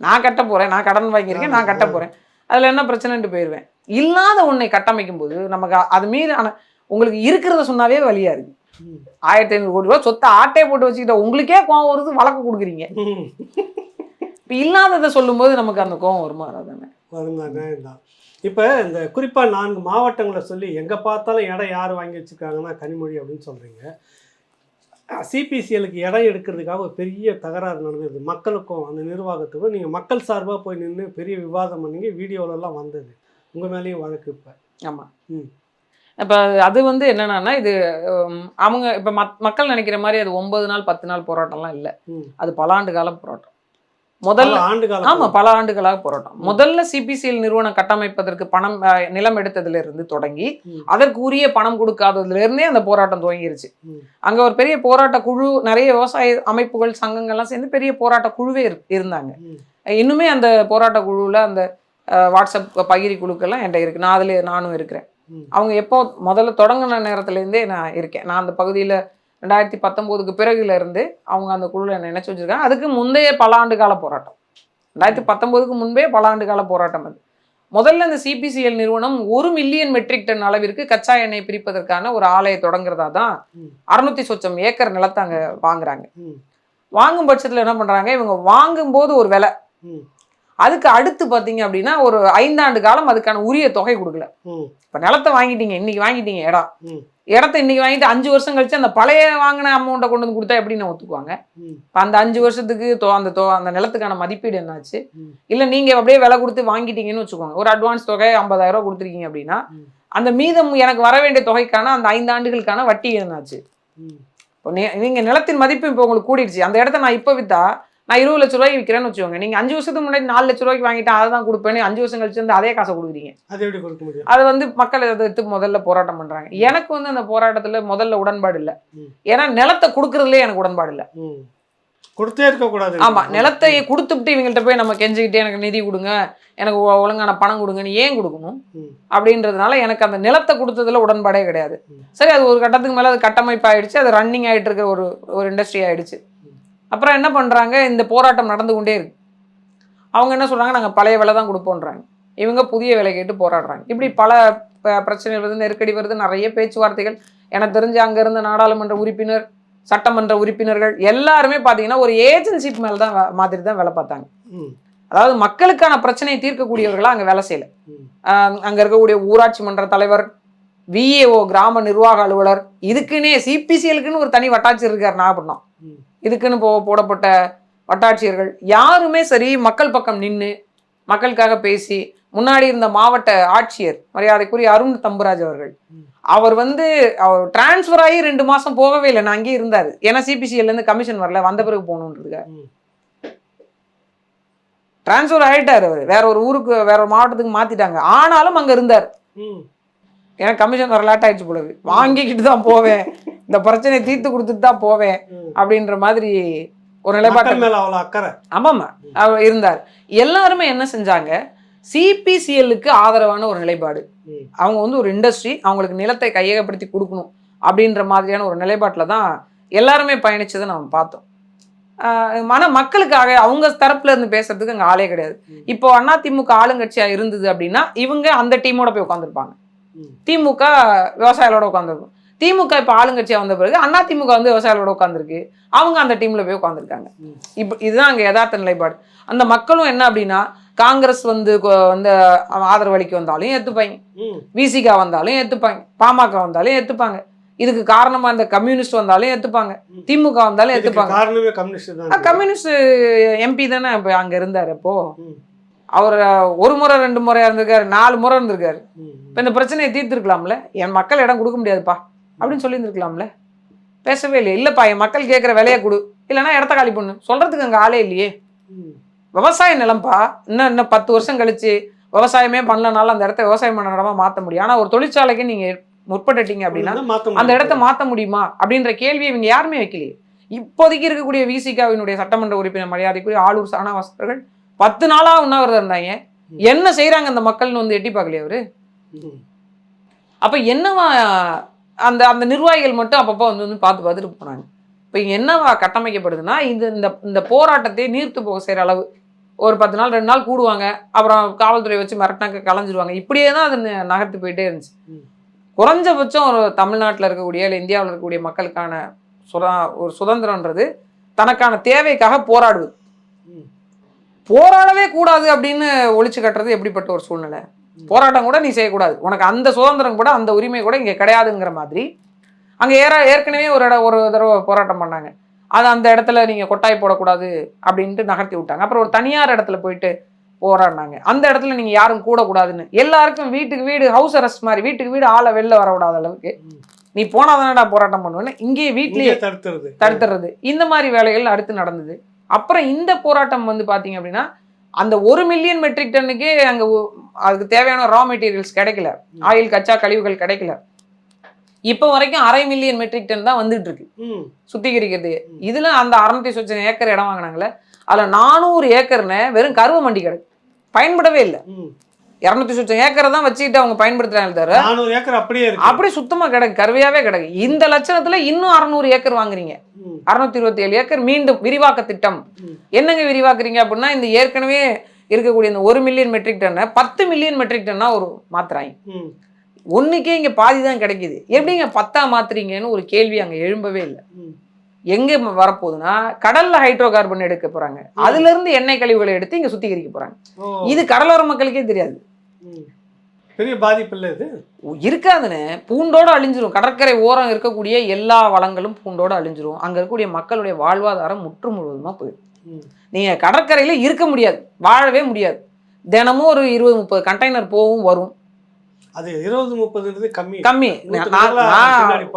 நான் கட்ட போறேன் நான் கடன் வாங்கியிருக்கேன் நான் கட்ட போறேன். அதுல என்ன பிரச்சனைன்ட்டு போயிடுவேன் இல்லாத ஒன்றை கட்டமைக்கும் போது நமக்கு அது மீது ஆன உங்களுக்கு இருக்கிறத சொன்னாவே வழியா இருக்கு. ம். ஆயிரத்தி ஐநூறு கோடி ரூபா சொத்தை ஆட்டே போட்டு வச்சுக்கிட்ட உங்களுக்கே கோவம் வருது வழக்கு கொடுக்குறீங்க. இப்போ இல்லாததை சொல்லும்போது நமக்கு அந்த கோவம் வருமா தான் இப்போ இந்த குறிப்பாக நான்கு மாவட்டங்களை சொல்லி எங்கே பார்த்தாலும் இடம் யார் வாங்கி வச்சுருக்காங்கன்னா கனிமொழி அப்படின்னு சொல்கிறீங்க சிபிசிஎலுக்கு இடம் எடுக்கிறதுக்காக ஒரு பெரிய தகராறு நடந்தது. மக்களுக்கும் அந்த நிர்வாகத்துக்கும் நீங்கள் மக்கள் சார்பாக போய் நின்று பெரிய விவாதம் பண்ணீங்க. வீடியோலலாம் வந்தது. உங்கள் மேலேயும் வழக்கு இப்போ. ஆமா. ம். இப்போ அது வந்து என்னன்னா இது அவங்க இப்போ மத் மக்கள் நினைக்கிற மாதிரி அது ஒன்பது நாள் பத்து நாள் போராட்டம்லாம் இல்லை. அது பல ஆண்டு கால போராட்டம். முதல்ல ஆண்டு காலம் ஆமா பல ஆண்டுகளாக போராட்டம் முதல்ல சிபிசிஎல் நிறுவனம் கட்டமைப்பதற்கு பணம் நிலம் எடுத்ததுல இருந்து தொடங்கி. அதற்கு உரிய பணம் கொடுக்காததுல இருந்தே அந்த போராட்டம் துவங்கிருச்சு. அங்க ஒரு பெரிய போராட்ட குழு நிறைய விவசாய அமைப்புகள் சங்கங்கள்லாம் சேர்ந்து பெரிய போராட்ட குழுவே இரு- இருந்தாங்க. இன்னுமே அந்த போராட்ட குழுவில் அந்த வாட்ஸ்அப் பகிரி குழுக்கெல்லாம் என்கிட்ட இருக்கு நான் அதுல நானும் இருக்கிறேன். அவங்க எப்போ முதல்ல தொடங்கின நேரத்துலேருந்தே நான் இருக்கேன் நான் அந்த பகுதியில் ரெண்டாயிரத்தி பத்தொம்போதுக்கு பிறகுல இருந்து அவங்க அந்த குழுவில் என்னை நினைச்சு வச்சிருக்காங்க அதுக்கு முந்தைய பல ஆண்டு கால போராட்டம் ரெண்டாயிரத்தி பத்தொம்போதுக்கு முன்பே பல ஆண்டு கால போராட்டம் அது முதல்ல இந்த சிபிசிஎல் நிறுவனம் ஒரு மில்லியன் மெட்ரிக் டன் அளவிற்கு கச்சா எண்ணெய் பிரிப்பதற்கான ஒரு ஆலையை தொடங்குறதா தான். அறுநூத்தி சொச்சம் ஏக்கர் நிலத்தை அங்க வாங்குறாங்க. வாங்கும் பட்சத்துல என்ன பண்றாங்க இவங்க வாங்கும்போது ஒரு விலை. அதுக்கு அடுத்து பார்த்தீங்க அப்படின்னா ஒரு ஐந்தாண்டு காலம் அதுக்கான உரிய தொகை கொடுக்கல. இப்போ நிலத்தை வாங்கிட்டீங்க இன்னைக்கு வாங்கிட்டீங்க இடம். இடத்த இன்னைக்கு வாங்கிட்டு அஞ்சு வருஷம் கழிச்சு அந்த பழைய வாங்கின அமௌண்ட்டை கொண்டு வந்து கொடுத்தா எப்படி நான் ஒத்துக்குவாங்க. இப்போ அந்த அஞ்சு வருஷத்துக்கு தோ அந்த தோ அந்த நிலத்துக்கான மதிப்பீடு என்னாச்சு. இல்லை நீங்கள் அப்படியே விலை கொடுத்து வாங்கிட்டீங்கன்னு வச்சுக்கோங்க ஒரு அட்வான்ஸ் தொகை ஐம்பதாயிரம் ரூபா கொடுத்துருக்கீங்க அப்படின்னா. அந்த மீதம் எனக்கு வர வேண்டிய தொகைக்கான அந்த ஐந்து ஆண்டுகளுக்கான வட்டி என்னாச்சு. இப்போ நீங்கள் நிலத்தின் மதிப்பு இப்போ உங்களுக்கு கூடிடுச்சு அந்த இடத்த நான் இப்போ விற்றா நான் இருபது லட்ச ரூபாய்க்கு விற்கிறேன்னு வச்சுக்கோங்க. நீங்கள் அஞ்சு வருஷத்துக்கு முன்னாடி நாலு லட்ச ரூபாய்க்கு வாங்கிட்டு அதை தான் கொடுப்பேன்னு அஞ்சு வருஷம் கழிச்சு வந்து அதே காசை கொடுக்குறீங்க. அது எப்படி கொடுக்க முடியும்? அது வந்து மக்கள் அதை எடுத்து முதல்ல போராட்டம் பண்றாங்க. எனக்கு வந்து அந்த போராட்டத்துல முதல்ல உடன்பாடு இல்லை. ஏன்னா நிலத்தை கொடுக்கறதுலயே எனக்கு உடன்பாடு இல்லை. கொடுத்தே இருக்கக்கூடாது ஆமா நிலத்தை கொடுத்துட்டு இவங்கள்ட்ட போய் நம்ம கெஞ்சிக்கிட்டே எனக்கு நிதி கொடுங்க எனக்கு ஒழுங்கான பணம் கொடுங்கன்னு ஏன் கொடுக்கணும். அப்படின்றதுனால எனக்கு அந்த நிலத்தை கொடுத்ததுல உடன்பாடே கிடையாது. சரி அது ஒரு கட்டத்துக்கு மேல அது கட்டமைப்பு ஆயிடுச்சு அது ரன்னிங் ஆயிட்டு இருக்க ஒரு ஒரு இண்டஸ்ட்ரி ஆயிடுச்சு. அப்புறம் என்ன பண்றாங்க? இந்த போராட்டம் நடந்து கொண்டே இருக்கு. அவங்க என்ன சொல்றாங்க? நாங்க பழைய விலை தான் கொடுப்போன்றாங்க. இவங்க புதிய விலை கேட்டு போராடுறாங்க. இப்படி பல பிரச்சனைகள் வருது நெருக்கடி வருது நிறைய பேச்சுவார்த்தைகள். எனக்கு தெரிஞ்ச அங்க இருந்த நாடாளுமன்ற உறுப்பினர் சட்டமன்ற உறுப்பினர்கள் எல்லாருமே பார்த்தீங்கன்னா ஒரு ஏஜென்சிப் மேல தான் மாதிரி தான் வேலை பார்த்தாங்க. அதாவது மக்களுக்கான பிரச்சனையை தீர்க்கக்கூடியவர்களா அங்க வேலை செய்யல. அங்க இருக்கக்கூடிய ஊராட்சி மன்ற தலைவர் விஏஓ கிராம நிர்வாக அலுவலர் இதுக்குன்னே சிபிசிஎலுக்குன்னு ஒரு தனி வட்டாட்சியர் இருக்கார் நாகப்பட்டினம். இதுக்குன்னு போ போடப்பட்ட வட்டாட்சியர்கள் யாருமே சரி மக்கள் பக்கம் நின்று மக்களுக்காக பேசி முன்னாடி இருந்த மாவட்ட ஆட்சியர் மரியாதைக்குரிய அருண் தம்புராஜ் அவர்கள். அவர் வந்து அவர் டிரான்ஸ்ஃபர் ஆகி ரெண்டு மாசம் போகவே இல்லை. நான் அங்கேயே இருந்தார். ஏன்னா சிபிசிஎல்ல இருந்து கமிஷன் வரல. வந்த பிறகு போகணுன்றதுக்காக. டிரான்ஸ்ஃபர் ஆயிட்டாரு அவர். வேற ஒரு ஊருக்கு வேற ஒரு மாவட்டத்துக்கு மாத்திட்டாங்க. ஆனாலும் அங்க இருந்தார். எனக்கு கமிஷன் வர லேட் ஆயிடுச்சு போல இருக்கு. வாங்கிக்கிட்டு தான் போவேன் இந்த பிரச்சனையை தீர்த்து கொடுத்துட்டு தான் போவேன். அப்படின்ற மாதிரி ஒரு நிலைப்பாட்டை மேல அவ்வளவு அக்கறை ஆமாம்மா அவர் இருந்தார் எல்லாருமே என்ன செஞ்சாங்க சிபிசிஎல்லுக்கு ஆதரவான ஒரு நிலைப்பாடு. அவங்க வந்து ஒரு இண்டஸ்ட்ரி அவங்களுக்கு நிலத்தை கையகப்படுத்தி கொடுக்கணும் அப்படின்ற மாதிரியான ஒரு நிலைப்பாட்டில் தான் எல்லாருமே பயணிச்சதை நம்ம பார்த்தோம் ஆஹ் ஆனா மக்களுக்காக அவங்க தரப்புல இருந்து பேசுறதுக்கு அங்கே ஆளே கிடையாது. இப்போ அதிமுக ஆளுங்கட்சியா இருந்தது அப்படின்னா இவங்க அந்த டீமோட போய் உட்காந்துருப்பாங்க. திமுக விவசாயிகளோட உட்காந்துருக்கும் திமுக இப்போ ஆளுங்கட்சியா வந்த பிறகு அதிமுக வந்து விவசாயிகளோட உட்காந்துருக்கு அவங்க அந்த டீம்ல போய் உட்காந்துருக்காங்க. இப்போ இதுதான் அங்கே யதார்த்த நிலைப்பாடு. அந்த மக்களும் என்ன அப்படின்னா காங்கிரஸ் வந்து வந்து ஆதரவு அளிக்க வந்தாலும் ஏற்றுப்பாங்க. விசிகா வந்தாலும் ஏற்றுப்பாங்க பாமக வந்தாலும் ஏற்றுப்பாங்க இதுக்கு காரணமா இந்த கம்யூனிஸ்ட் வந்தாலும் ஏற்றுப்பாங்க ம். திமுக வந்தாலும் காரணமே கம்யூனிஸ்ட் எம்பி தானே அங்கே இருந்தார் அப்போ. அவர் ஒரு முறை ரெண்டு முறையா இருந்திருக்காரு நாலு முறை இருந்திருக்காரு. இப்போ இந்த பிரச்சனையை தீர்த்துருக்கலாம்ல? என் மக்கள் இடம் கொடுக்க முடியாதுப்பா. அப்படின்னு சொல்லியிருந்துருக்கலாம்ல? பேசவே இல்லையே. இல்லைப்பா என் மக்கள் கேட்குற விலையை கொடு. இல்லைன்னா இடத்த காலி பண்ணு. சொல்கிறதுக்கு அங்கே ஆளே இல்லையே. விவசாய நிலம்ப்பா. இன்னும் இன்னும் பத்து வருஷம் கழிச்சு விவசாயமே பண்ணலனாலும் அந்த இடத்த விவசாயம் பண்ண இடமா மாற்ற முடியும். ஆனால் ஒரு தொழிற்சாலைக்கு நீங்கள் முற்பட்டுட்டீங்க அப்படின்னா அந்த. இடத்த மாற்ற முடியுமா? அப்படின்ற கேள்வி இவங்க யாருமே வைக்கலையே. இப்போதைக்கு இருக்கக்கூடிய விசிகாவினுடைய சட்டமன்ற உறுப்பினர் மரியாதைக்குரிய ஆளூர் சாணவாஸ் அவர்கள் பத்து நாளா உண்ணாவிரதம் இருந்தாங்க. என்ன செய்றாங்க அந்த மக்கள்னு வந்து எட்டி பார்க்கலையே அவரு. அப்ப என்னவா அந்த அந்த நிர்வாகிகள் மட்டும் அப்பப்போ வந்து வந்து பார்த்து பார்த்துட்டு போனாங்க. இப்போ என்னவா கட்டமைக்கப்படுதுன்னா இந்த இந்த இந்த போராட்டத்தை நீர்த்து போக செய்கிற அளவு. ஒரு பத்து நாள் ரெண்டு நாள் கூடுவாங்க. அப்புறம் காவல்துறை வச்சு மிரட்டினாக்க கலைஞ்சிருவாங்க. இப்படியே தான் அது நகர்த்து போயிட்டே இருந்துச்சு. குறைஞ்சபட்சம் ஒரு தமிழ்நாட்டில் இருக்கக்கூடிய இல்லை இந்தியாவில் இருக்கக்கூடிய மக்களுக்கான சுதா ஒரு சுதந்திரன்றது தனக்கான தேவைக்காக போராடுவது. போராடவே கூடாது அப்படின்னு ஒழிச்சு கட்டுறது எப்படிப்பட்ட ஒரு சூழ்நிலை? போராட்டம் கூட நீ செய்யக்கூடாது. உனக்கு அந்த சுதந்திரம் கூட அந்த உரிமை கூட இங்கே கிடையாதுங்கிற மாதிரி. அங்கே ஏற ஏற்கனவே ஒரு இடம் ஒரு தடவை போராட்டம் பண்ணாங்க. அது அந்த இடத்துல நீங்கள் கொட்டாய் போடக்கூடாது அப்படின்ட்டு நகர்த்தி விட்டாங்க. அப்புறம் ஒரு தனியார் இடத்துல போயிட்டு போராடினாங்க. அந்த இடத்துல நீங்கள் யாரும் கூடக்கூடாதுன்னு. எல்லாருக்கும் வீட்டுக்கு வீடு ஹவுஸ் அரெஸ்ட் மாதிரி வீட்டுக்கு வீடு ஆளை வெளில வரவிடாத அளவுக்கு. நீ போனாதானடா போராட்டம் பண்ணுவேன்னு இங்கேயே வீட்லயே தடுத்துறது. தடுத்துறது. இந்த மாதிரி வேலைகள் அடுத்து நடந்தது. அப்புறம் இந்த போராட்டம் வந்து பாத்தீங்க அப்படின்னா அந்த ஒரு மில்லியன் மெட்ரிக் டன்னுக்கே அங்க அதுக்கு தேவையான ரா மெட்டீரியல்ஸ் கிடைக்கல. ஆயில் கச்சா கழிவுகள் கிடைக்கல. இப்போ வரைக்கும் அரை மில்லியன் மெட்ரிக் டன் தான் வந்துட்டு இருக்கு. சுத்திகரிக்கிறது. இதுல அந்த அறுநூத்தி சொச்சம் ஏக்கர் இடம் வாங்கினாங்களே அதுல நானூறு ஏக்கர்னு வெறும் கருவ மண்டி கிடக்கு. பயன்படவே இல்லை. ம். இரநூத்தி சொச்சம் ஏக்கரை தான் வச்சுக்கிட்டு அவங்க பயன்படுத்துறாங்க தவிர நானூறு ஏக்கர் அப்படியே இருக்கு அப்படியே சுத்தமா கிடக்கு கருவையாவே கிடக்கு இந்த லட்சணத்துல இன்னும் அறுநூறு ஏக்கர் வாங்குறீங்க. அறுநூத்தி இருபத்தி ஏழு ஏக்கர் மீண்டும் விரிவாக்க திட்டம். என்னங்க விரிவாக்குறீங்க அப்படின்னா இந்த ஏற்கனவே இருக்கக்கூடிய இந்த ஒரு மில்லியன் மெட்ரிக் டன்னை பத்து மில்லியன் மெட்ரிக் டன்னா ஒரு மாத்துறாங்க ம். ஒண்ணுக்கே இங்க பாதி தான் கிடைக்குது எப்படிங்க பத்தா மாத்துறீங்கன்னு ஒரு கேள்வி அங்க எழும்பவே இல்லை. எங்க வரப்போகுதுன்னா கடல்ல ஹைட்ரோ கார்பன் எடுக்க போறாங்க. அதுல இருந்து எண்ணெய் கழிவுகளை எடுத்து இங்க சுத்திகரிக்க போறாங்க. இது கடலோர மக்களுக்கே தெரியாது. பெரிய பாதிப்பு இல்லை இது? இருக்காதுன்னு. பூண்டோட அழிஞ்சிரும். கடற்கரை ஓரம் இருக்கக்கூடிய எல்லா வளங்களும் பூண்டோட அழிஞ்சிரும். அங்க இருக்கக்கூடிய மக்களுடைய வாழ்வாதாரம் முற்று முழுவதுமா போயிடும். நீங்க கடற்கரையில இருக்க முடியாது. வாழவே முடியாது. தினமும் ஒரு இருபது முப்பது கண்டெய்னர் போகும் வரும். அது இருபது முப்பதுன்றது கம்மி. கம்மி.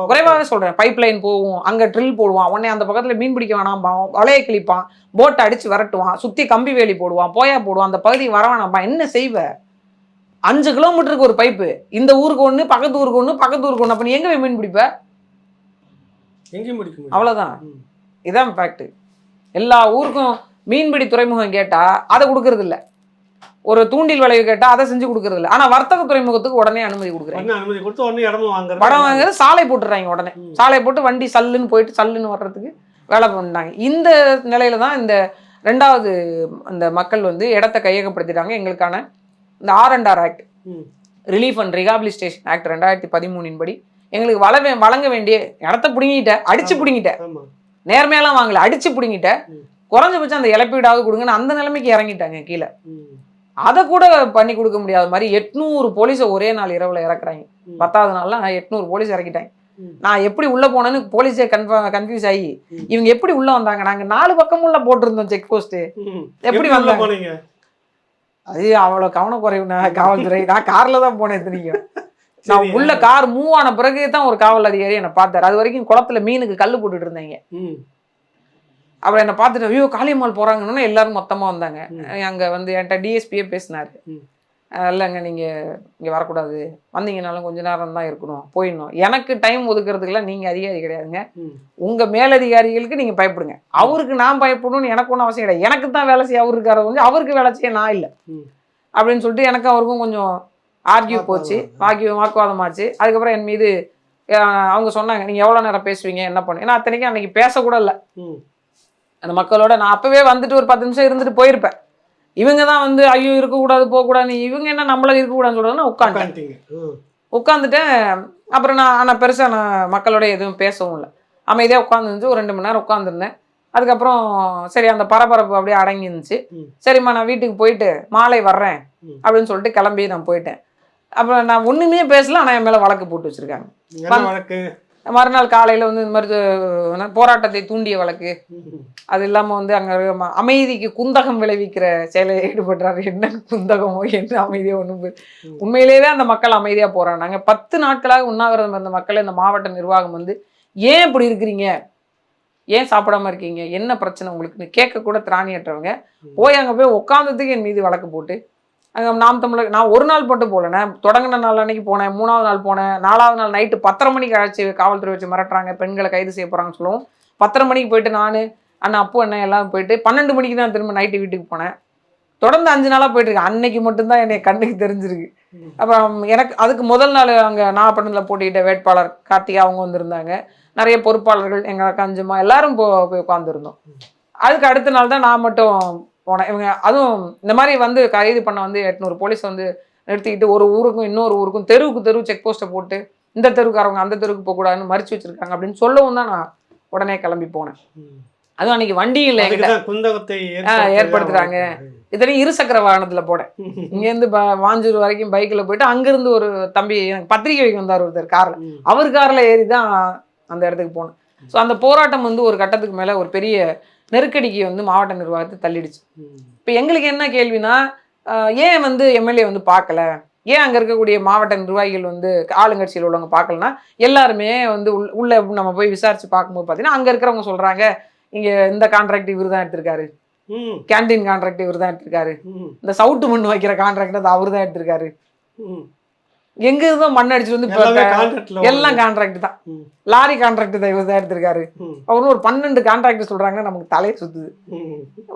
குறைவாகவே சொல்றேன். பைப் லைன் போகும் அங்க ட்ரில் போடுவான். உடனே அந்த பக்கத்துல மீன் பிடிக்க வேணாம்பான். வலையை கிழிப்பான். போட்டை அடிச்சு விரட்டுவான். சுத்தி கம்பி வேலி போடுவான். போயா போடுவான். அந்த பகுதிக்கு வர வேணாம்ப்பா என்ன செய்வ? அஞ்சு கிலோமீட்டருக்கு ஒரு பைப்பு இந்த ஊருக்கு ஒண்ணு பக்கத்து ஊருக்கு ஒண்ணு பக்கத்து ஊருக்கு ஒண்ணு. அப்ப நீ எங்க போய் மீன் பிடிப்ப? எங்கேயும் முடிக்க முடியும் அவ்வளவுதான். ம். இதான் ஃபேக்ட் எல்லா ஊருக்கும் மீன்பிடி துறைமுகம் கேட்டா அதை கொடுக்கறது இல்ல ஒரு தூண்டில் வளைவு கேட்டா அதை செஞ்சு கொடுக்கறது இல்ல ஆனா வர்த்தக துறைமுகத்துக்கு உடனே அனுமதி கொடுக்குறாங்க அனுமதி கொடுத்து உடனே இடமும் வாங்குறது. படம் வாங்குறது சாலை போட்டுறாங்க உடனே. சாலை போட்டு வண்டி சல்லுன்னு போயிட்டு சல்லுன்னு வர்றதுக்கு வேலை பண்ணாங்க. இந்த நிலையில தான் இந்த ரெண்டாவது அந்த மக்கள் வந்து இடத்த கையகப்படுத்திட்டாங்க. எங்களுக்கான இந்த R and R act. Relief and rehabilitation act ரெண்டாயிரத்தி பதிமூணின் படி. எங்களுக்கு வள வழங்க வேண்டிய இடத்த பிடுங்கிட்ட அடிச்சு பிடுங்கிட்ட. நேர்மையெல்லாம் வாங்கல அடிச்சு பிடுங்கிட்ட. குறைஞ்சபட்சம் அந்த இழப்பீடாவது கொடுங்கன்னு அந்த நிலைமைக்கு இறங்கிட்டாங்க கீழே. அதை கூட பண்ணி கொடுக்க முடியாத மாதிரி எட்நூறு போலீஸை ஒரே நாள் இரவுல இறக்குறாங்க. பத்தாவது நாள்ல எட்நூறு போலீஸ் இறக்கிட்டாங்க. நான் எப்படி உள்ள போனேன்னு போலீஸே கன்ஃபார்ம் கன்ஃபியூஸ் ஆகி. இவங்க எப்படி உள்ள வந்தாங்க நாங்க நாலு பக்கம் உள்ள போட்டிருந்தோம் செக் போஸ்ட். எப்படி வந்தாங்க? அது அவ்வளோ கவனக்குறைவு நான் காவல்துறை நான் கார்ல தான் போனேன் இத்தனைக்கும் நான். உள்ள கார் மூவ் ஆன பிறகு தான் ஒரு காவல் அதிகாரி என்னை பார்த்தாரு அது வரைக்கும் குளத்துல மீனுக்கு கல் போட்டுட்டு இருந்தாங்க அப்புறம் என்னை பார்த்துட்டு ஐயோ காளியம்மாள் போறாங்கன்னு எல்லாரும் மொத்தமா வந்தாங்க. அங்க வந்து என்கிட்ட டிஎஸ்பியே பேசினாரு. இல்லைங்க நீங்க இங்க வரக்கூடாது. வந்தீங்கனாலும் கொஞ்ச நேரம் தான் இருக்கணும். போயிடணும். எனக்கு டைம் ஒதுக்குறதுக்குலாம் நீங்க அதிகாரி கிடையாதுங்க. உங்க மேலதிகாரிகளுக்கு நீங்க பயப்படுங்க. அவருக்கு நான் பயப்படணும்னு எனக்கு ஒன்றும் அவசியம் கிடையாது. எனக்கு தான் வேலை செய்ய அவர் இருக்காரு அவருக்கு வேலை செய்ய நான் இல்லை. அப்படின்னு சொல்லிட்டு எனக்கு அவருக்கும் கொஞ்சம் ஆர்கியூ போச்சு. வாக்கிய வாக்குவாதம் ஆச்சு. அதுக்கப்புறம் என் மீது அவங்க சொன்னாங்க நீங்க எவ்வளவு நேரம் பேசுவீங்க? என்ன பண்ணு ஏன்னா அத்தனைக்கும் அன்னைக்கு பேசக்கூட இல்லை. அந்த மக்களோட நான் அப்பவே வந்துட்டு ஒரு பத்து நிமிஷம் இருந்துட்டு போயிருப்பேன். இவங்க தான் வந்து ஐயோ இருக்கக்கூடாது போகக்கூடாது இவங்க என்ன நம்மள இருக்கக்கூடாதுன்னு சொல்றதுன்னா உட்காந்துட்டேன். உட்காந்துட்டீங்க. உட்காந்துட்டேன். அப்புறம் நான் ஆனால் பெருசாக நான் மக்களோட எதுவும் பேசவும் இல்லை. அமைதியாக உட்காந்துருந்து ஒரு ரெண்டு மணி நேரம் உட்காந்துருந்தேன். அதுக்கப்புறம் சரி அந்த பரபரப்பு அப்படியே அடங்கி இருந்துச்சு. சரிம்மா நான் வீட்டுக்கு போயிட்டு மாலை வர்றேன். அப்படின்னு சொல்லிட்டு கிளம்பி நான் போயிட்டேன். அப்புறம் நான் ஒன்றுமே பேசல ஆனால் என் மேலே வழக்கு போட்டு வச்சுருக்காங்க. மறுநாள் காலையில் வந்து இந்த மாதிரி போராட்டத்தை தூண்டிய வழக்கு. அது இல்லாமல் வந்து அங்கே அமைதிக்கு குந்தகம் விளைவிக்கிற செயலில் ஈடுபடுறாரு என்ன குந்தகமோ என்ன அமைதியோ ஒன்றும். உண்மையிலேயே அந்த மக்கள் அமைதியாக போறாங்க பத்து நாட்களாக உண்ணாவிரதம் இருந்த மக்கள் இந்த மாவட்ட நிர்வாகம் வந்து ஏன் இப்படி இருக்கிறீங்க ஏன் சாப்பிடாம இருக்கீங்க என்ன பிரச்சனை உங்களுக்குன்னு கேட்க கூட திராணியற்றவங்க. போய் அங்கே போய் உட்காந்ததுக்கு என் மீது வழக்கு போட்டு அங்கே நாம் தமிழர் நான் ஒரு நாள் மட்டும் போகலண்ணே தொடங்கின நாள் அன்னைக்கு போனேன் மூணாவது நாள் போனேன் நாலாவது நாள் நைட்டு பத்தரை மணிக்கு அழைச்சி காவல்துறை வச்சு மிரட்டுறாங்க பெண்களை கைது செய்ய போகிறாங்கன்னு சொல்லுவோம். பத்தரை மணிக்கு போயிட்டு நான் அண்ணன் அப்போ அண்ணன் எல்லாம் போயிட்டு பன்னெண்டு மணிக்கு தான் திரும்ப நைட்டு வீட்டுக்கு போனேன். தொடர்ந்து அஞ்சு நாளாக போயிட்டு இருக்கு அன்னைக்கு மட்டும்தான் என்னை கண்ணுக்கு தெரிஞ்சிருக்கு. அப்புறம் எனக்கு அதுக்கு முதல் நாள் அங்கே நாகப்பட்டினத்தில் போட்டிக்கிட்ட வேட்பாளர் கார்த்திகா அவங்க வந்திருந்தாங்க. நிறைய பொறுப்பாளர்கள் எங்கள் கஞ்சமா எல்லாரும் போ போய் உட்காந்துருந்தோம் அதுக்கு அடுத்த நாள் தான் நான் மட்டும் போனேன். இவங்க அதுவும் இந்த மாதிரி வந்து கைது பண்ண வந்து எட்நூறு போலீஸ் வந்து நிறுத்திக்கிட்டு ஒரு ஊருக்கும் இன்னொரு ஊருக்கும் தெருவுக்கு தெரு செக் போஸ்ட்டை போட்டு இந்த தெருவுக்காரவங்க அந்த தெருவுக்கு போகக்கூடாதுன்னு மறிச்சு வச்சிருக்காங்க. அப்படின்னு சொல்லவும் தான் நான் உடனே கிளம்பி போனேன். அதுவும் அன்னைக்கு வண்டியும் இல்லை குந்தகத்தை ஏற்படுத்துறாங்க. இத்தனையும் இருசக்கர வாகனத்துல போனேன். இங்கேருந்து வாஞ்சூர் வரைக்கும் பைக்கில் போயிட்டு அங்கிருந்து ஒரு தம்பி எனக்கு பத்திரிக்கை வைக்க வந்தார் ஒருத்தர் கார்ல. அவர் கார்ல ஏறி தான் அந்த இடத்துக்கு போனேன். ஸோ அந்த போராட்டம் வந்து ஒரு கட்டத்துக்கு மேல ஒரு பெரிய நெருக்கடிக்கு வந்து மாவட்ட நிர்வாகத்தை தள்ளிடுச்சு. இப்போ எங்களுக்கு என்ன கேள்வினா ஏன் வந்து எம்எல்ஏ வந்து பார்க்கல ஏன் அங்க இருக்கக்கூடிய மாவட்ட நிர்வாகிகள் வந்து ஆளுங்கட்சியில் உள்ளவங்க பார்க்கலனா எல்லாருமே வந்து உள்- உள்ள நம்ம போய் விசாரிச்சு பார்க்கும்போது பார்த்தீங்கன்னா அங்க இருக்கிறவங்க சொல்றாங்க இங்க இந்த கான்ட்ராக்ட் இவர் தான் எடுத்திருக்காரு ம். கேண்டீன் கான்ட்ராக்ட் இவர் தான் எடுத்திருக்காரு. இந்த சவுட்டு மண் வைக்கிற கான்ட்ராக்ட் அது அவர் தான் எடுத்திருக்காரு. எங்க இருந்தும் மண் அடிச்சுட்டு வந்து எல்லாமே கான்ட்ராக்ட் தான். லாரி கான்ட்ராக்ட் தான் இவர் தான் எடுத்திருக்காரு. அவரும் ஒரு பன்னெண்டு கான்ட்ராக்ட் சொல்றாங்கன்னா நமக்கு தலையை சுத்துது.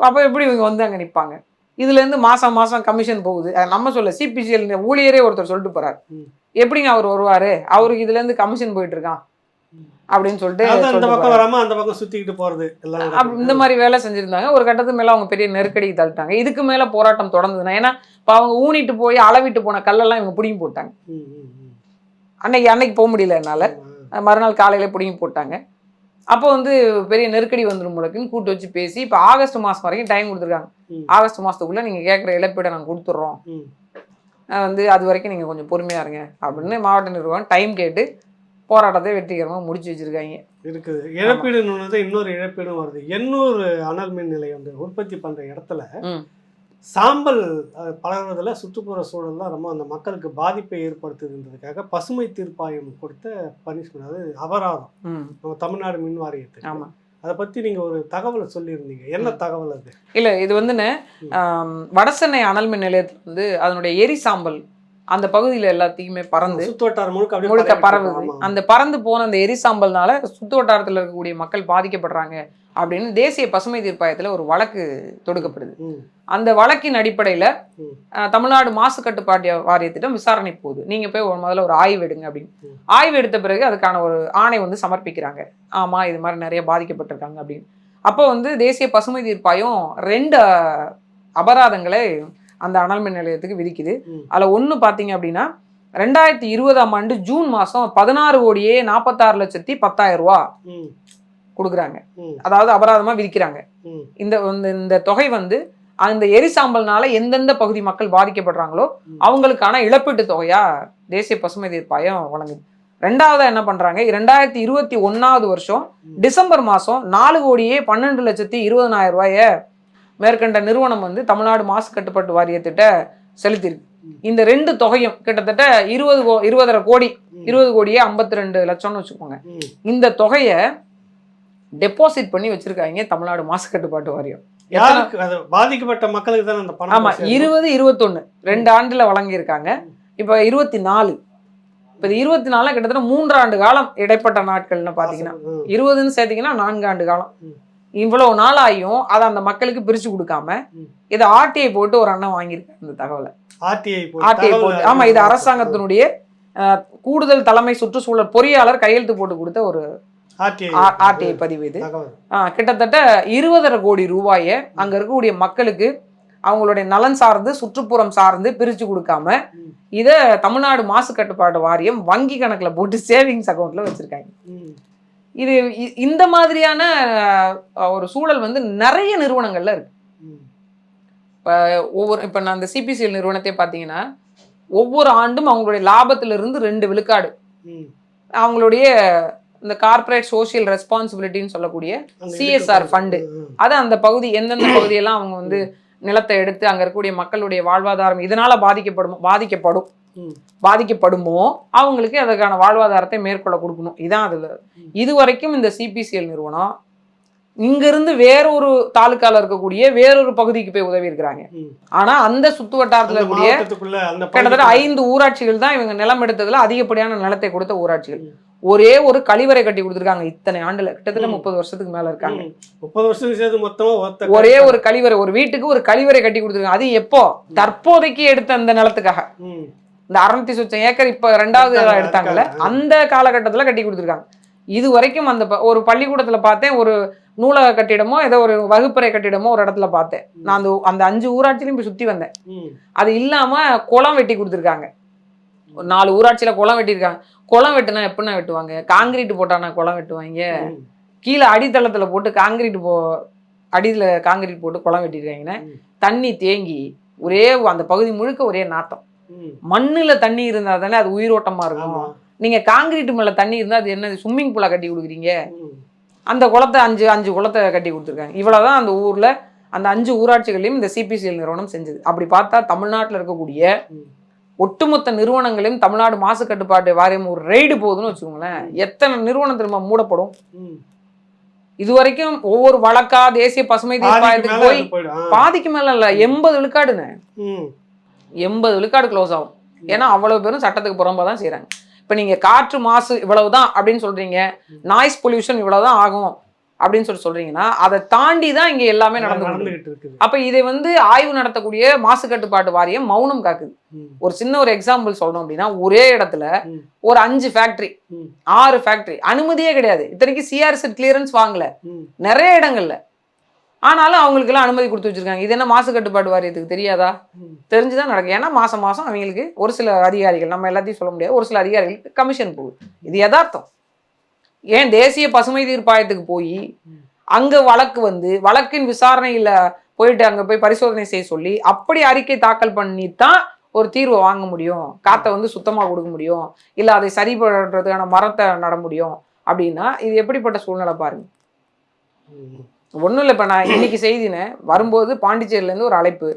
அப்ப எப்படி இவங்க வந்து அங்க நிப்பாங்க? இதுல இருந்து மாசம் மாசம் கமிஷன் போகுது. நம்ம சொல்ல சிபிசிஎல் ஊழியரே ஒருத்தர் சொல்லிட்டு போறாரு. எப்படிங்க அவர் வருவாரு? அவருக்கு இதுல இருந்து கமிஷன் போயிட்டு இருக்கான். அப்படின்னு சொல்லிட்டு அந்த பக்கம். வராம அந்த பக்கம் சுத்திக்கிட்டு போறது. இந்த மாதிரி வேலை செஞ்சிருந்தாங்க ஒரு கட்டத்துக்கு மேல அவங்க பெரிய நெருக்கடிக்கு தள்ளிட்டாங்க இதுக்கு மேல போராட்டம் தொடர்ந்ததுன்னா ஏன்னா இப்ப அவங்க ஊனிட்டு போய் அளவிட்டு போன கல்லெல்லாம் இவங்க பிடிங்கி போட்டாங்க. அன்னைக்கு அன்னைக்கு போக முடியல என்னால. மறுநாள் காலையில பிடிங்கி போட்டாங்க அப்போ வந்து பெரிய நெருக்கடி வந்துடும் முழக்குன்னு கூட்டு வச்சு பேசி இப்போ ஆகஸ்ட் மாதம் வரைக்கும் டைம் கொடுத்துருக்காங்க. ஆகஸ்ட் மாதத்துக்குள்ளே நீங்கள் கேட்குற இழப்பீடை நாங்கள் கொடுத்துட்றோம் வந்து அது வரைக்கும் நீங்கள் கொஞ்சம் பொறுமையாக இருங்க அப்படின்னு மாவட்ட நிர்வாகம் டைம் கேட்டு போராட்டத்தை வெற்றிகரமாக முடிச்சு வச்சுருக்காங்க. இருக்குது. இழப்பீடுன்னு ஒன்று இன்னொரு இழப்பீடும் வருது. எண்ணூறு அனல் மின் நிலையம் வந்து உற்பத்தி பண்ற இடத்துல சாம்பல் பழகுறதுல சுற்றுப்புற சூழல்லாம் ரொம்ப அந்த மக்களுக்கு பாதிப்பை ஏற்படுத்துதுன்றதுக்காக பசுமை தீர்ப்பாயம் கொடுத்த பனிஷ்மெண்ட் அது அபராதம். நம்ம தமிழ்நாடு மின் வாரியத்துக்கு. ஆமாம் அதை பத்தி நீங்க ஒரு தகவலை சொல்லியிருந்தீங்க. என்ன தகவல் அது? இல்லை இது வந்துன்னு வடசென்னை அனல் மின் நிலையத்தில் வந்து அதனுடைய எரி சாம்பல் அந்த பகுதியில் எல்லாத்தையுமே பறந்து முழுக்க பரவுது. அந்த பறந்து போன அந்த எரி சாம்பல்னால சுத்து வட்டாரத்தில் இருக்கக்கூடிய மக்கள் பாதிக்கப்படுறாங்க அப்படின்னு தேசிய பசுமை தீர்ப்பாயத்தில் ஒரு வழக்கு தொடுக்கப்படுது. அந்த வழக்கின் அடிப்படையில். தமிழ்நாடு மாசு கட்டுப்பாட்டு வாரியத்திடம் விசாரணை போகுது நீங்க போய் ஒரு முதல்ல ஒரு ஆய்வு எடுங்க அப்படின்னு. ஆய்வு எடுத்த பிறகு அதுக்கான ஒரு ஆணை வந்து சமர்ப்பிக்கிறாங்க ஆமா இது மாதிரி நிறைய பாதிக்கப்பட்டிருக்காங்க அப்படின்னு அப்போ வந்து தேசிய பசுமை தீர்ப்பாயம் ரெண்டு அபராதங்களை அந்த அனல் மின் நிலையத்துக்கு விதிக்குது. அதுல ஒண்ணு பாத்தீங்க அப்படின்னா ரெண்டாயிரத்தி இருபதாம் ஆண்டு ஜூன் மாசம் பதினாறு கோடியே நாற்பத்தாறு லட்சத்தி பத்தாயிரம் ரூபா. கொடுக்குறாங்க. அதாவது அபராதமா விதிக்கிறாங்க. இந்த இந்த- தொகை வந்து அந்த எரிசாம்பல்னால எந்தெந்த பகுதி மக்கள் பாதிக்கப்படுறாங்களோ. அவங்களுக்கான இழப்பீட்டு தொகையா தேசிய பசுமை தீர்ப்பாயம் வழங்குது ரெண்டாவதா என்ன பண்றாங்க ரெண்டாயிரத்தி இருபத்தி ஒன்னாவது வருஷம். டிசம்பர் மாசம் நாலு கோடியே பன்னெண்டு லட்சத்தி இருபதனாயிரம் ரூபாய மேற்கண்ட நிறுவனம் வந்து தமிழ்நாடு மாசு கட்டுப்பாட்டு வாரியத்திட்ட செலுத்தியிருக்கு இந்த ரெண்டு தொகையும் கிட்டத்தட்ட இருபது கோ இருபதரை கோடி இருபது கோடியே ஐம்பத்தி ரெண்டு லட்சம்னு வச்சுக்கோங்க. இந்த தொகையை டெபாசிட் பண்ணி வச்சிருக்காங்க தமிழ்நாடு மாசு கட்டுப்பாட்டு வாரியம் பாதிக்கப்பட்ட மக்களுக்கு தானே அந்த பணம் ஆமா போய் சேரும்? இருபது இருபத்தொன்னு ரெண்டு ஆண்டுல வழங்கியிருக்காங்க இப்ப இருபத்தி நாலு இப்ப இது இருபத்தி நாலுல கிட்டத்தட்ட மூன்றாண்டு காலம் இடைப்பட்ட நாட்கள்னு பாத்தீங்கன்னா. இருபதுன்னு சேர்த்தீங்கன்னா நான்கு ஆண்டு காலம். இவ்வளவு நாள் ஆகியும் அதை அந்த மக்களுக்கு பிரிச்சு கொடுக்காம. இதை ஆர்டிஐ போட்டு ஒரு அண்ணன் வாங்கியிருக்காரு இந்த தகவலை ஆர்டிஐ போட்டு ஆமா இது அரசாங்கத்தினுடைய கூடுதல் தலைமை சுற்றுச்சூழல் பொறியாளர் கையெழுத்து போட்டு கொடுத்த ஒரு ஆர்டிஐ பதிவு இது கிட்டத்தட்ட இருபதரை கோடி ரூபாயை அங்க இருக்கக்கூடிய மக்களுக்கு அவங்களுடைய நலன் சார்ந்து சுற்றுப்புறம் சார்ந்து பிரிச்சு கொடுக்காம. இத தமிழ்நாடு மாசு கட்டுப்பாடு வாரியம் வங்கி கணக்குல போட்டு சேவிங்ஸ் அக்கௌண்ட்ல வச்சிருக்காங்க. இது இந்த மாதிரியான ஒரு சூழல் வந்து நிறைய நிறுவனங்கள்ல இருக்கு ம். ஒவ்வொரு இப்ப நான் அந்த சிபிசிஎல் நிறுவனத்தை பார்த்தீங்கன்னா ஒவ்வொரு ஆண்டும் அவங்களுடைய லாபத்துல இருந்து ரெண்டு விழுக்காடு. அவங்களுடைய இந்த கார்ப்பரேட் சோஷியல் ரெஸ்பான்சிபிலிட்டின்னு சொல்லக்கூடிய fund. ம். அது அந்த பகுதி எந்தெந்த பகுதியெல்லாம் அவங்க வந்து நிலத்தை எடுத்து அங்க இருக்கக்கூடிய மக்களுடைய வாழ்வாதாரம் இதனால பாதிக்கப்படும் பாதிக்கப்படும். பாதிக்கப்படுமோ அவங்களுக்கு அதற்கான வாழ்வாதாரத்தை மேற்கொள்ள கொடுக்கணும் இதான் அதுல. இது வரைக்கும் இந்த சிபிசிஎல் நிறுவனம் இங்கிருந்து வேறொரு தாலுக்கால இருக்கக்கூடிய வேறொரு பகுதிக்கு போய் உதவி இருக்கிறாங்க. ஆனா அந்த சுத்து வட்டாரத்துல இருக்கக்கூடிய கிட்டத்தட்ட ஐந்து ஊராட்சிகள் தான் இவங்க நிலம் எடுத்ததுல அதிகப்படியான நிலத்தை கொடுத்த ஊராட்சிகள். ஒரே ஒரு கழிவறை கட்டி கொடுத்துருக்காங்க இத்தனை ஆண்டுல கிட்டத்தட்ட. முப்பது வருஷத்துக்கு மேல இருக்காங்க. முப்பது வருஷத்துக்கு சேர்த்து மொத்தமா ஒரே ஒரு கழிவறை ஒரு வீட்டுக்கு ஒரு கழிவறை கட்டி கொடுத்துருக்காங்க அது எப்போ தற்போதைக்கு எடுத்த அந்த நிலத்துக்காக. இந்த அறுநூத்தி சொச்சம் ஏக்கர் இப்ப ரெண்டாவது எடுத்தாங்க, எடுத்தாங்கல்ல எடுத்தாங்க. அந்த காலகட்டத்துல கட்டி கொடுத்துருக்காங்க இது வரைக்கும் அந்த ஒரு பள்ளிக்கூடத்துல பார்த்தேன் ஒரு நூலக கட்டிடமோ ஏதோ ஒரு வகுப்பறை கட்டிடமோ ஒரு இடத்துல பார்த்தேன். நான் அந்த அந்த அஞ்சு ஊராட்சியிலும் போய் சுத்தி வந்தேன். அது இல்லாம குளம் வெட்டி கொடுத்துருக்காங்க. ஒரு நாலு ஊராட்சியில குளம் வெட்டியிருக்காங்க. குளம் வெட்டுனா எப்படின்னா வெட்டுவாங்க? காங்கிரீட் போட்டானா குளம் வெட்டுவாங்க. கீழே அடித்தளத்துல போட்டு காங்கிரீட் போ அடியில காங்கிரீட் போட்டு குளம் வெட்டியிருக்காங்கன்னா. தண்ணி தேங்கி ஒரே அந்த பகுதி முழுக்க ஒரே நாத்தம். மண்ணுல தண்ணி இருந்தா தானே அது உயிரோட்டமா இருக்கும். ஆமா. நீங்க காங்கிரீட் மேல தண்ணி இருந்தா அது என்ன ஸ்விம்மிங் பூலா கட்டி கொடுக்குறீங்க. அந்த குளத்தை அஞ்சு அஞ்சு குளத்தை கட்டி கொடுத்துருக்காங்க. இவ்வளவுதான் அந்த ஊர்ல அந்த அஞ்சு ஊராட்சிகளையும் இந்த சிபிசிஎல் நிறுவனம் செஞ்சது. அப்படி பார்த்தா தமிழ்நாட்டுல இருக்கக்கூடிய. ஒட்டுமொத்த நிறுவனங்களையும் தமிழ்நாடு மாசு கட்டுப்பாட்டு வாரியம் ஒரு ரெய்டு போகுதுன்னு வச்சுக்கோங்களேன். எத்தனை நிறுவனம் திரும்ப மூடப்படும். ம். இது வரைக்கும் ஒவ்வொரு வழக்கா தேசிய பசுமை தீர்ப்பாயத்துக்கு போய். பாதிக்கு மேல இல்ல எண்பது விழுக்காடுங்க. எண்பது விழுக்காடு க்ளோஸ் ஆகும். ஏன்னா அவ்வளவு பேரும் சட்டத்துக்கு புறம்பா தான் செய்றாங்க. இப்ப நீங்க காற்று மாசு இவ்வளவுதான் அப்படின்னு சொல்றீங்க நாய்ஸ் பொல்யூஷன் இவ்வளவுதான் ஆகும் அப்படின்னு சொல்லி சொல்றீங்கன்னா அதை தாண்டி தான் இங்க எல்லாமே நடந்து. நடந்துகிட்டு இருக்குது அப்ப இதை வந்து ஆய்வு நடத்தக்கூடிய மாசு கட்டுப்பாட்டு வாரியம் மௌனம் காக்குது. ஒரு சின்ன ஒரு எக்ஸாம்பிள் சொல்லணும் அப்படின்னா ஒரே இடத்துல. ஒரு அஞ்சு ஃபேக்டரி. ஆறு ஃபேக்டரி அனுமதியே கிடையாது இத்தனைக்கு சிஆர்சி கிளியரன்ஸ் வாங்கல. நிறைய இடங்கள்ல ஆனாலும் அவங்களுக்கெல்லாம் அனுமதி கொடுத்து வச்சிருக்காங்க. இது என்ன மாசு கட்டுப்பாடு வாரியத்துக்கு தெரியாதா? தெரிஞ்சுதான் நடக்கும். ஏன்னா மாசம் மாசம் அவங்களுக்கு ஒரு சில அதிகாரிகள் நம்ம எல்லாத்தையும் சொல்ல முடியாது. ஒரு சில அதிகாரிகளுக்கு கமிஷன் போகுது. இது யதார்த்தம். ஏன் தேசிய பசுமை தீர்ப்பாயத்துக்கு போய் அங்க வழக்கு வந்து வழக்கின் விசாரணையில போயிட்டு அங்க போய் பரிசோதனை செய்ய சொல்லி அப்படி அறிக்கை தாக்கல் பண்ணி தான் ஒரு தீர்வை வாங்க முடியும். காற்றை வந்து சுத்தமா கொடுக்க முடியும். இல்ல அதை சரிபடன்றதுக்கான மரத்தை நட முடியும். அப்படின்னா இது எப்படிப்பட்ட சூழ்நிலை பாருங்க. ஒன்றும் இல்லை இப்போ நான் இன்னைக்கு செய்தினேன் வரும்போது பாண்டிச்சேரியிலேருந்து ஒரு அழைப்பு.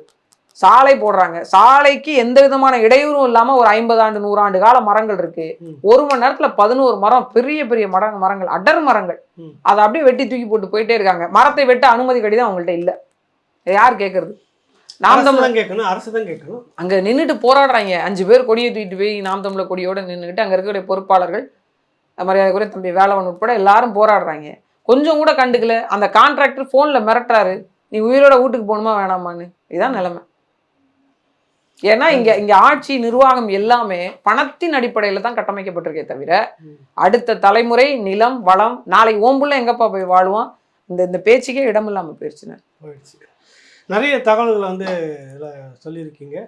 சாலை போடுறாங்க. சாலைக்கு எந்த விதமான இடையூறும் இல்லாமல் ஒரு ஐம்பது ஆண்டு நூறாண்டு கால மரங்கள் இருக்கு. ஒரு மணி நேரத்தில் பதினோரு மரம் பெரிய பெரிய மர மரங்கள் அடர் மரங்கள். அதை அப்படியே வெட்டி தூக்கி போட்டு போயிட்டே இருக்காங்க. மரத்தை வெட்ட அனுமதி கடிதம் அவங்கள்ட்ட இல்லை. யார் கேட்கறது நாம் தமிழ் கேட்கணும் அரசு தான் கேட்கணும். அங்கே நின்றுட்டு போராடுறாங்க. அஞ்சு பேர் கொடியை தூக்கிட்டு போய் நாம் தமிழர் கொடியோட நின்றுக்கிட்டு அங்கே இருக்கக்கூடிய பொறுப்பாளர்கள் மரியாதைக்குரிய தம்பி வேலவன் உட்பட எல்லாரும் போராடுறாங்க. கொஞ்சம் கூட கண்டுக்கல. அந்த கான்ட்ராக்டர் ஃபோனில் மிரட்டுறாரு. நீ உயிரோட வீட்டுக்கு போகணுமா வேணாமான்னு. இதுதான் நிலைமை. ஏன்னா இங்க இங்க ஆட்சி நிர்வாகம் எல்லாமே பணத்தின் அடிப்படையில தான் கட்டமைக்கப்பட்டிருக்கே தவிர. அடுத்த தலைமுறை நிலம் வளம் நாளை ஓம்புள்ள எங்கப்பா போய் வாழுவான்? இந்த இந்த பேச்சுக்கே இடம் இல்லாம போயிடுச்சுன்னு போயிடுச்சு நிறைய தகவல்களை வந்து சொல்லியிருக்கீங்க.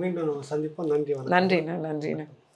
மீண்டும் சந்திப்போம். நன்றி நன்றிண்ணா நன்றிண்ணா.